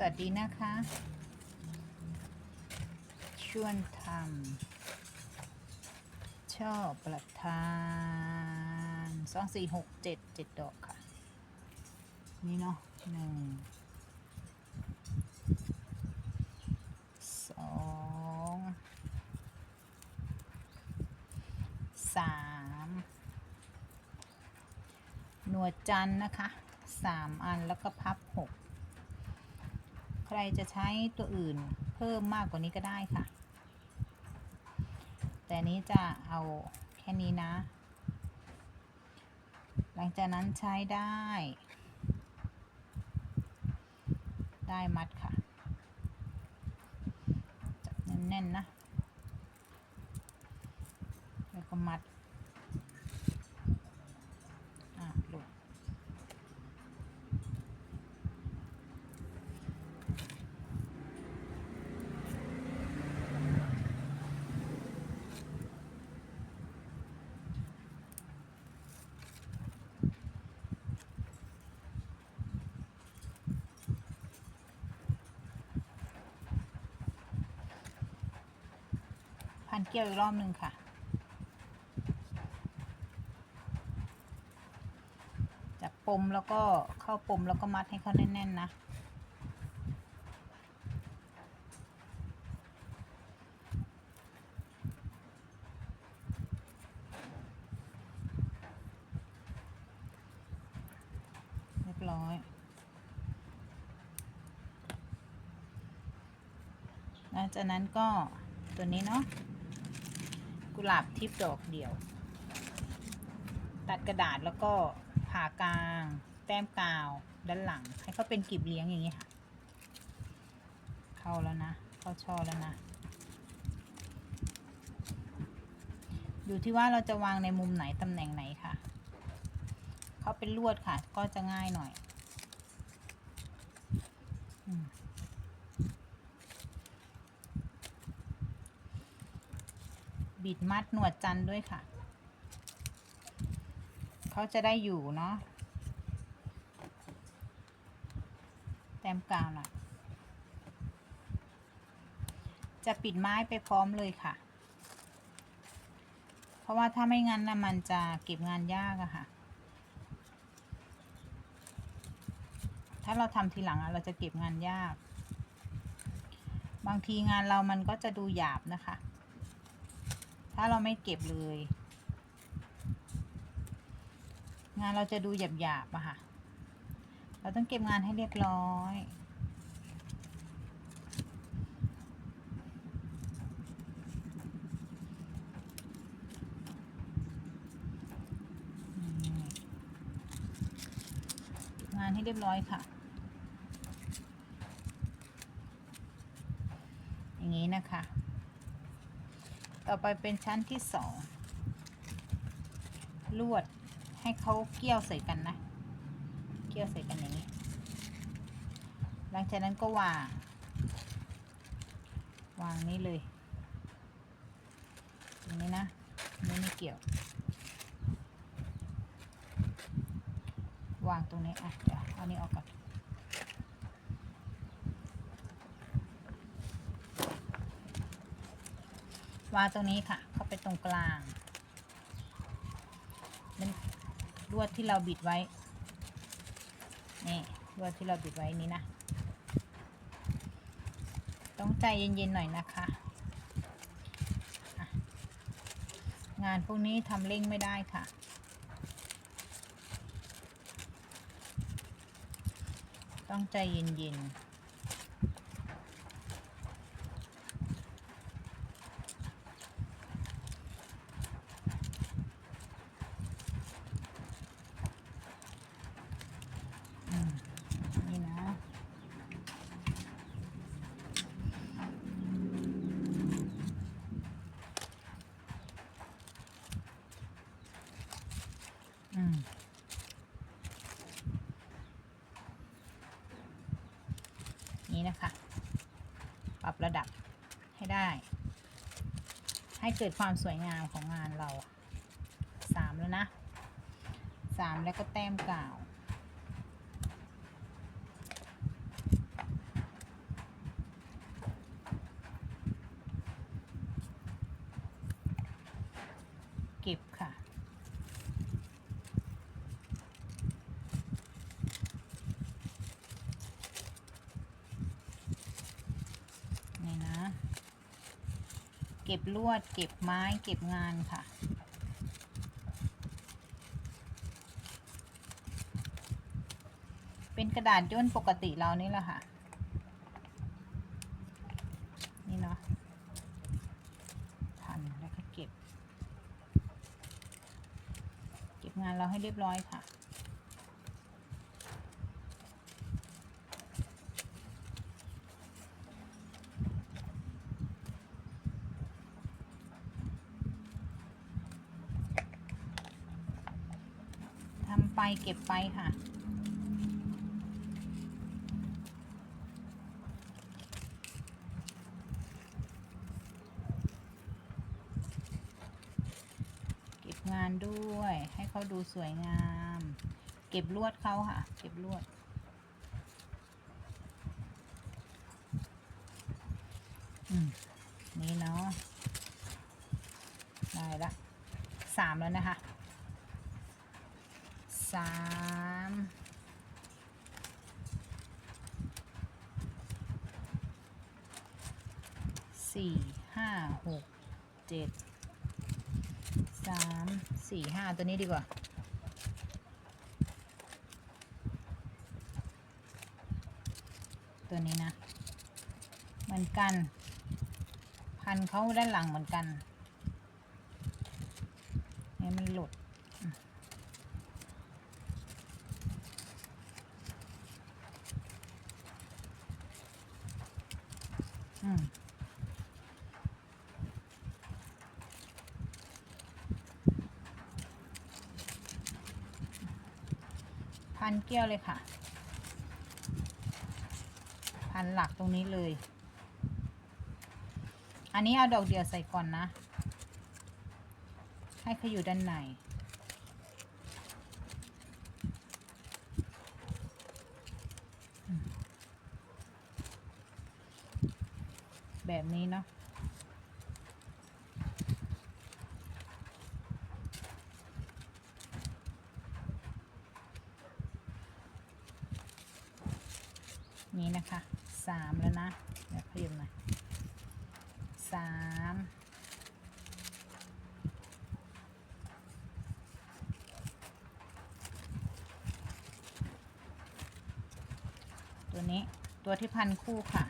สวัสดีนะคะ ชวนทำช่อประทานสองสี่หกเจ็ดเจ็ดดอกค่ะ นี่เนาะหนึ่งสองสามหนวดจันนะคะสามอันแล้วก็พับหก ใครจะใช้ตัวอื่นเพิ่มมากกว่านี้ก็ได้ค่ะ แต่นี้จะเอาแค่นี้นะ หลังจากนั้นใช้ได้ ได้มัดค่ะ จับแน่นๆนะ แล้วก็มัด เกี่ยวอีกรอบหนึ่งค่ะ จับปมแล้วก็เข้าปมแล้วก็มัดให้เขาแน่นๆนะเรียบร้อยหลังจากนั้นก็ตัวนี้เนาะ กุหลาบทิพย์ดอกเดียว ตัดกระดาษแล้วก็ผ่ากลาง แต้มกาวด้านหลัง ให้เขาเป็นกลีบเลี้ยงอย่างนี้ค่ะ เข้าแล้วนะ เข้าช่อแล้วนะ อยู่ที่ว่าเราจะวางในมุมไหนตำแหน่งไหนค่ะ เขาเป็นลวดค่ะ ก็จะง่ายหน่อย บิดมัดหนวดจันด้วยค่ะ เขาจะได้อยู่เนาะแต้มกาวหน่อยจะปิดไม้ไปพร้อมเลยค่ะ เพราะว่าถ้าไม่งั้นนะมันจะเก็บงานยากอะค่ะ ถ้าเราทำทีหลังอะเราจะเก็บงานยาก บางทีงานเรามันก็จะดูหยาบนะคะ ถ้าเราไม่เก็บเลย งานเราจะดูหยาบๆอะค่ะ เราต้องเก็บงานให้เรียบร้อยงานให้เรียบร้อยค่ะ อย่างนี้นะคะ ต่อไปเป็นชั้นที่สองลวดให้เขาเกี่ยวใส่กันนะ เกี่ยวใส่กันอย่างนี้ หลังจากนั้นก็วาง วางนี้เลยอย่างนี้นะนี่ไม่เกี่ยว วางตรงนี้อะเดี๋ยวเอานี้ออกก่อน วางตรงนี้ค่ะ เข้าไปตรงกลางเป็นลวดที่เราบิดไว้ นี่ลวดที่เราบิดไว้นี้นะ ต้องใจเย็นๆหน่อยนะคะอะงานพวกนี้ทำเร่งไม่ได้ค่ะต้องใจเย็นๆ อืมนี่นะ อืม นี้นะคะ ปรับระดับให้ ได้ ให้เกิดความสวยงามของงานเราสามแล้วนะสามแล้วก็แต้มกาว เก็บลวด เก็บไม้เก็บงานค่ะ เป็นกระดาษย่นปกติเรานี่แหละค่ะ นี่เนาะพันแล้วก็เก็บ เก็บงานเราให้เรียบร้อยค่ะ ทำ ไปเก็บไปค่ะ เก็บงานด้วย ให้เขาดูสวยงาม เก็บลวดเขาค่ะ เก็บลวดอืมนี่เนาะได้ละสามแล้วนะคะามสี่ห้าหกเจ็ดสามสี่ห้าตัวนี้ดีกว่าตัวนี้นะ เหมือนกัน พันเขาด้านหลังเหมือนกันเนี่ยมันหลุด เกี้ยวเลยค่ะ พันหลักตรงนี้เลย อันนี้เอาดอกเดียวใส่ก่อนนะ ให้เขาอยู่ด้านในแบบนี้เนาะ นี้นะคะสามแล้วนะเดี๋ยวขยับหน่อยสามตัวนี้ตัวที่พันคู่ค่ะ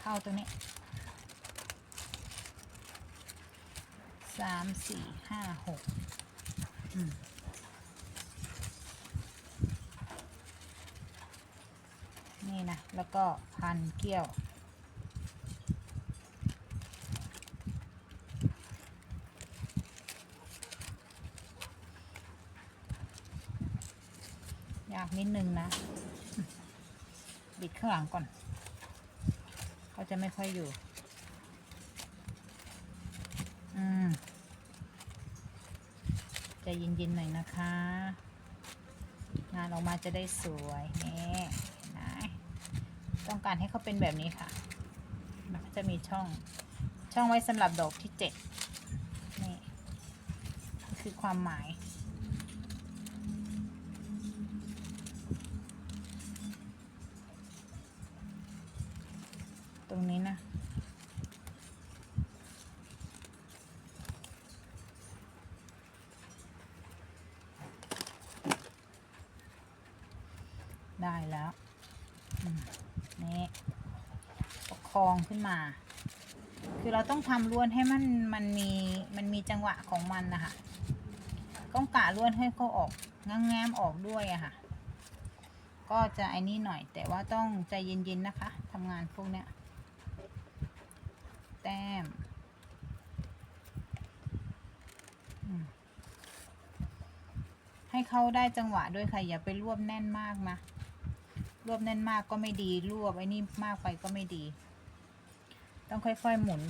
เข้าตัวนี้สามสี่ห้าหกอืม นี่นะ แล้ว ก็พันเกี้ยว ยากนิดนึงนะ บิดข้างหลังก่อน เขาจะไม่ค่อยอยู่ อืมใจเย็นๆหน่อยนะคะ งานออกมาจะได้สวยนี่ ต้องการให้เขาเป็นแบบนี้ค่ะ มันก็จะมีช่อง ช่องไว้สำหรับดอกที่เจ็ดนี่คือความหมายตรงนี้นะ ได้แล้ว นี่ประคองขึ้นมา คือเราต้องทำล้วนให้มันมันมีมันมีจังหวะของมันนะคะต้องกะล้วนให้เขาออกง้างแง้มออกด้วยอะค่ะ ก็จะไอ้นี่หน่อย แต่ว่าต้องใจเย็นๆนะคะทำงานพวกเนี้ยแต้มอืมให้เขาได้จังหวะด้วยค่ะ อย่าไปรวบแน่นมากนะ รวบแน่นมากก็ไม่ดีรวบไอ้นี่มากไปก็ไม่ดี ต้องค่อยๆหมุน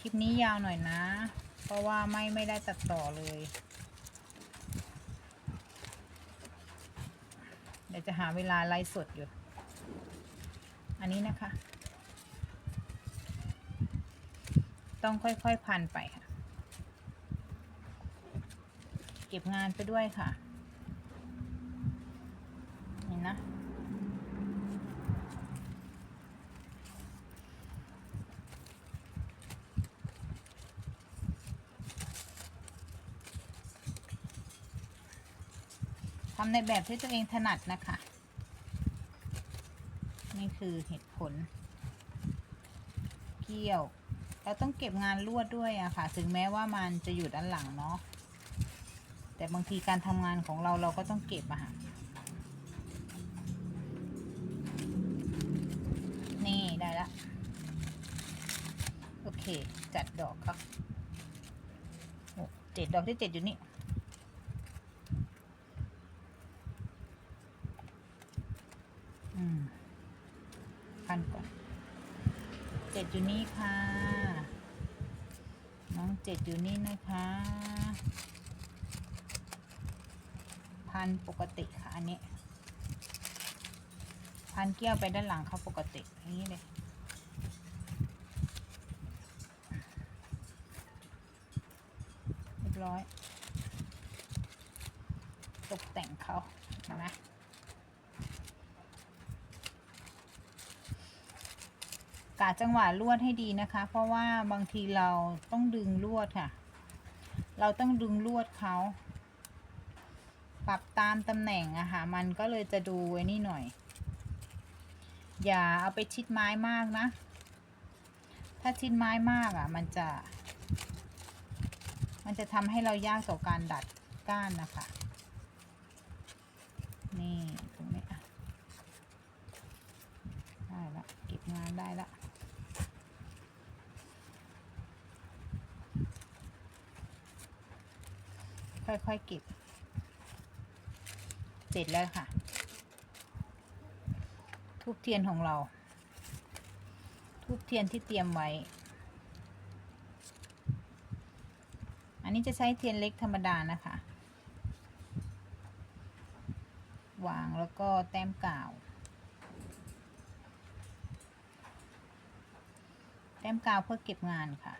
คลิปนี้ยาวหน่อยนะ เพราะว่าไม่ไม่ได้ตัดต่อเลย เดี๋ยวจะหาเวลาไลฟ์สดอยู่ อันนี้นะคะ ต้องค่อยๆพันไปค่ะ เก็บงานไปด้วยค่ะเห็นนะำในแบบที่ตัวเองถนัดนะคะ นี่คือเหตุผล เกี่ยว เราต้องเก็บงานลวดด้วยอะค่ะ ถึงแม้ว่ามันจะอยู่ด้านหลังเนาะ แต่บางทีการทำงานของเราเราก็ต้องเก็บอะค่ะนี่ได้ละ โอเค จัดดอกครับโอ้เจ็ดดอกที่เจ็ดอยู่นี่ อืมพันก่อน เจ็ดอยู่นี่ค่ะ น้องเจ็ดอยู่นี่นะคะ พันปกติค่ะอันนี้ พันเกี้ยวไปด้านหลังเขาปกติอย่างนี้เลยเรียบร้อย ตกแต่งเขาเห็นไหม กาจังหวะลวดให้ดีนะคะ เพราะว่าบางทีเราต้องดึงลวดค่ะ เราต้องดึงลวดเขาปรับตามตำแหน่งอะค่ะมันก็เลยจะดูไอ้นี่หน่อย อย่าเอาไปชิดไม้มากนะ ถ้าชิดไม้มากอะมันจะ มันจะทำให้เรายากต่อการดัดก้านนะคะนี่ตรงนี้อะได้ละเก็บงานได้ละ ค่อยๆเก็บ เสร็จแล้วค่ะ ทูบเทียนของเรา ทูบเทียนที่เตรียมไว้ อันนี้จะใช้เทียนเล็กธรรมดานะคะ วางแล้วก็แต้มกาวแต้มกาวเพื่อเก็บงานค่ะ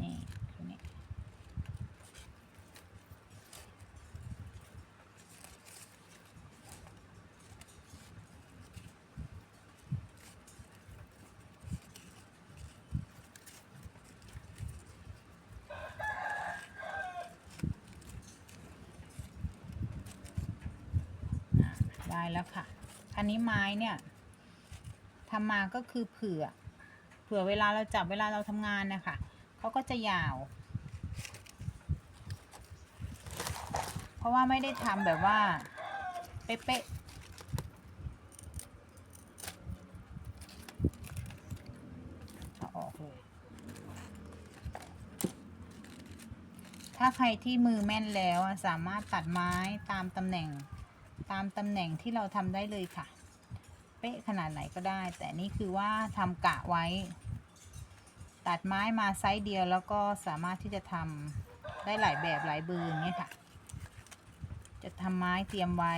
นี่คือนี่อะ ได้แล้วค่ะอันนี้ไม้เนี่ยทำมาก็คือเผื่อ เผื่อเวลาเราจับเวลาเราทำงานนะคะเขาก็จะยาว เพราะว่าไม่ได้ทำแบบว่า เป๊ะๆเอออกเลย ถ้าใครที่มือแม่นแล้วสามารถตัดไม้ตามตำแหน่ง ตามตำแหน่งที่เราทำได้เลยค่ะ เป๊ะขนาดไหนก็ได้ แต่นี่คือว่าทำกะไว้ ตัดไม้มาไซส์เดียวแล้วก็สามารถที่จะทำได้หลายแบบหลายเบอร์อย่างเงี้ยค่ะ จะทำไม้เตรียมไว้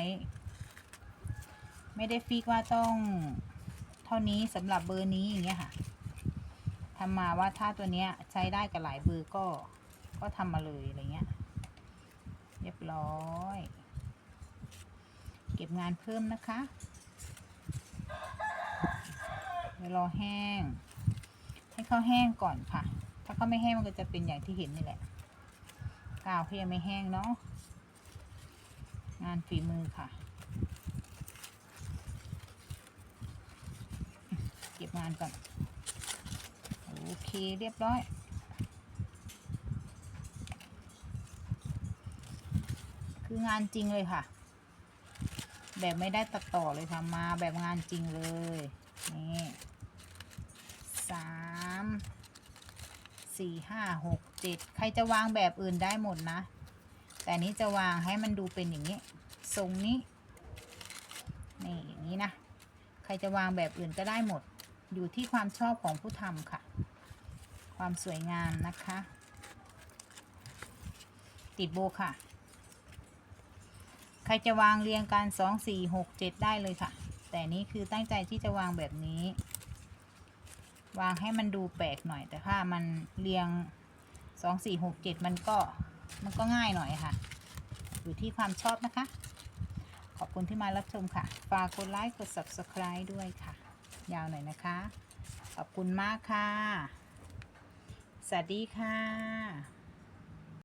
ไม่ได้ฟิกว่าต้องเท่านี้สำหรับเบอร์นี้อย่างเงี้ยค่ะทำมาว่าถ้าตัวเนี้ยใช้ได้กับหลายเบอร์ก็ก็ทำมาเลยอะไรเงี้ย เรียบร้อย เก็บงานเพิ่มนะคะเดี๋ยวรอแห้ง ให้เขาแห้งก่อนค่ะ ถ้าเขาไม่แห้งมันก็จะเป็นอย่างที่เห็นนี่แหละกาวเขายังไม่แห้งเนาะงานฝีมือค่ะ เก็บงานก่อนโอเคเรียบร้อยคืองานจริงเลยค่ะ แบบไม่ได้ตัดต่อเลยค่ะมาแบบงานจริงเลย นี่สามสี่ห้าหกเจ็ดใครจะวางแบบอื่นได้หมดนะ แต่นี้จะวางให้มันดูเป็นอย่างนี้ ทรงนี้ นี่อย่างนี้นะ ใครจะวางแบบอื่นก็ได้หมด อยู่ที่ความชอบของผู้ทำค่ะ ความสวยงามนะคะ ติดโบค่ะ ใครจะวางเรียงกันสองสี่หกเจ็ดได้เลยค่ะ แต่นี้คือตั้งใจที่จะวางแบบนี้ วางให้มันดูแปลกหน่อย แต่ถ้ามันเรียงสองสี่หกเจ็ดมันก็มันก็ง่ายหน่อยค่ะ อยู่ที่ความชอบนะคะ ขอบคุณที่มารับชมค่ะ ฝากกดไลค์ กด subscribe ด้วยค่ะ ยาวหน่อยนะคะ ขอบคุณมากค่ะ สวัสดีค่ะ